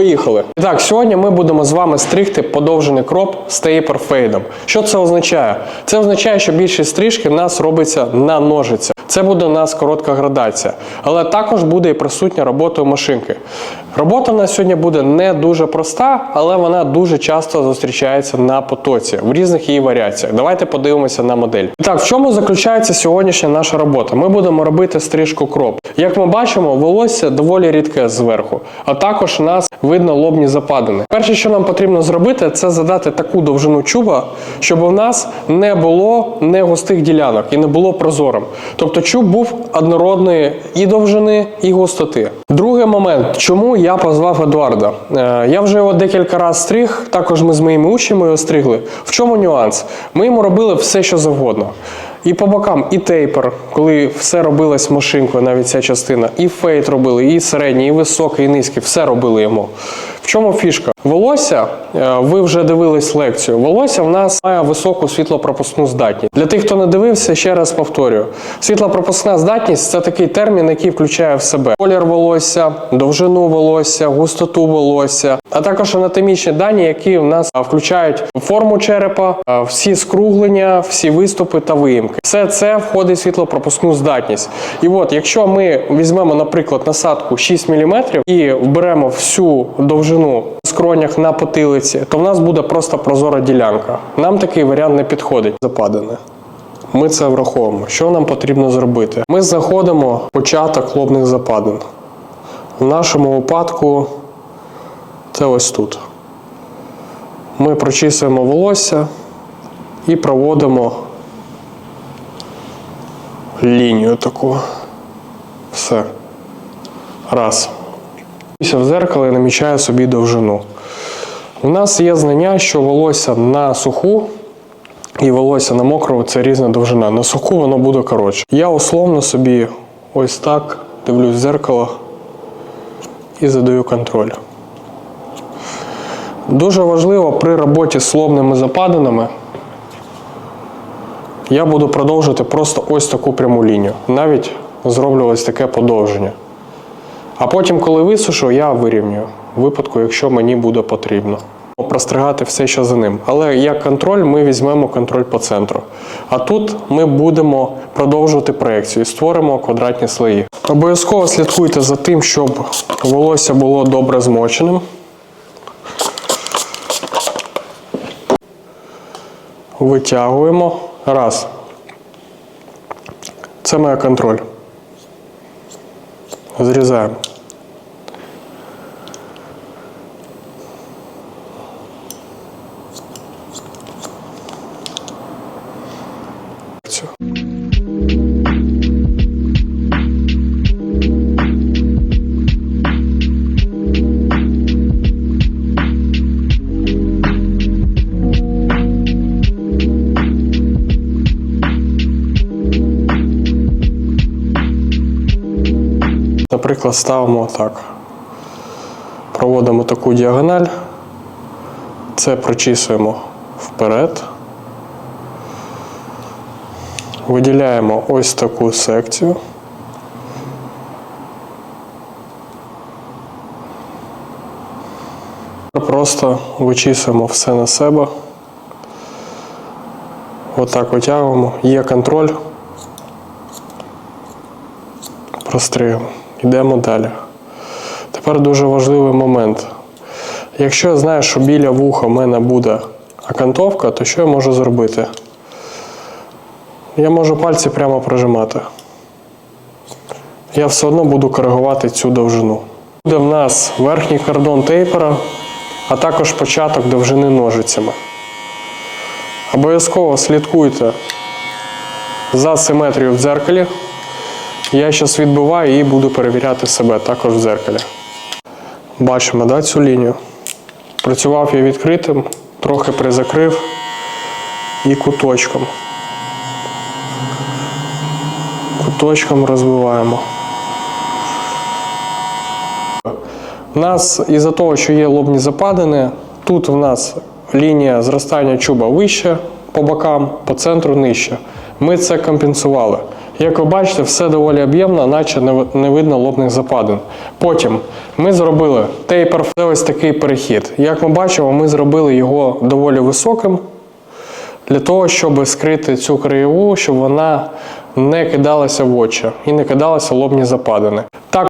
Поїхали. І так, сьогодні ми будемо з вами стригти подовжений кроп з тейпер-фейдом. Що це означає? Це означає, що більшість стрижки в нас робиться на ножиці. Це буде у нас коротка градація. Але також буде і присутня робота машинки. Робота в нас сьогодні буде не дуже проста, але вона дуже часто зустрічається на потоці в різних її варіаціях. Давайте подивимося на модель. Так, в чому заключається сьогоднішня наша робота? Ми будемо робити стрижку кроп. Як ми бачимо, волосся доволі рідке зверху, а також у нас видно лобні западини. Перше, що нам потрібно зробити, це задати таку довжину чуба, щоб у нас не було не густих ділянок і не було прозорим. Тобто чуб був однородної і довжини, і густоти. Другий момент, чому я позвав Едуарда? Е, Я вже його декілька разів стриг, також ми з моїми учнями його стригли. В чому нюанс? Ми йому робили все, що завгодно. І по бокам, і тейпер, коли все робилось машинкою, навіть ця частина, і фейт робили, і середній, і високий, і низький, все робили йому. В чому фішка? Волосся, е, ви вже дивились лекцію. Волосся в нас має високу світлопропускну здатність. Для тих, хто не дивився, ще раз повторюю: світлопропускна здатність це такий термін, який включає в себе колір волосся, довжину волосся, густоту волосся, а також анатомічні дані, які в нас включають форму черепа, всі скруглення, всі виступи та виїмки. Все це входить в світлопропускну здатність. І от, якщо ми візьмемо, наприклад, насадку 6 мм і вберемо всю довжину скронях на потилиці, то в нас буде просто прозора ділянка. Нам такий варіант не підходить. Западене. Ми це враховуємо. Що нам потрібно зробити? Ми знаходимо початок лобних западин. В нашому випадку це ось тут. Ми прочісуємо волосся і проводимо лінію таку. Все. Раз. В зеркало і намічаю собі довжину. У нас є знання, що волосся на суху і волосся на мокрого це різна довжина. На суху воно буде коротше. Я условно собі ось так дивлюсь в зеркало і задаю контроль. Дуже важливо при роботі з лобними западинами. Я буду продовжувати просто ось таку пряму лінію. Навіть зроблю ось таке подовження. А потім, коли висушу, я вирівнюю в випадку, якщо мені буде потрібно. Простригати все, що за ним. Але як контроль, ми візьмемо контроль по центру. А тут ми будемо продовжувати проекцію і створимо квадратні слої. Обов'язково слідкуйте за тим, щоб волосся було добре змоченим. Витягуємо. Раз. Це моя контроль. Зрізаємо. Цю. Наприклад, ставимо так. Проводимо таку діагональ. Це прочісуємо вперед. Виділяємо ось таку секцію. Просто вичісуємо все на себе. Отак витягуємо. Є контроль. Простригаємо. Йдемо далі. Тепер дуже важливий момент. Якщо я знаю, що біля вуха в мене буде окантовка, то що я можу зробити? Я можу пальці прямо прижимати. Я все одно буду коригувати цю довжину. Буде в нас верхній кордон тейпера, а також початок довжини ножицями. Обов'язково слідкуйте за симетрією в дзеркалі. Я зараз відбиваю і буду перевіряти себе також в дзеркалі. Бачимо да, цю лінію. Працював я відкритим, трохи призакрив і куточком куточком розбиваємо. У нас із-за того, що є лобні западини, тут в нас лінія зростання чуба вища, по бокам, по центру нижче. Ми це компенсували. Як ви бачите, все доволі об'ємно, наче не видно лобних западин. Потім ми зробили тейпер, ось такий перехід. Як ми бачимо, ми зробили його доволі високим для того, щоб скрити цю краєву, щоб вона не кидалася в очі і не кидалася лобні западини. Так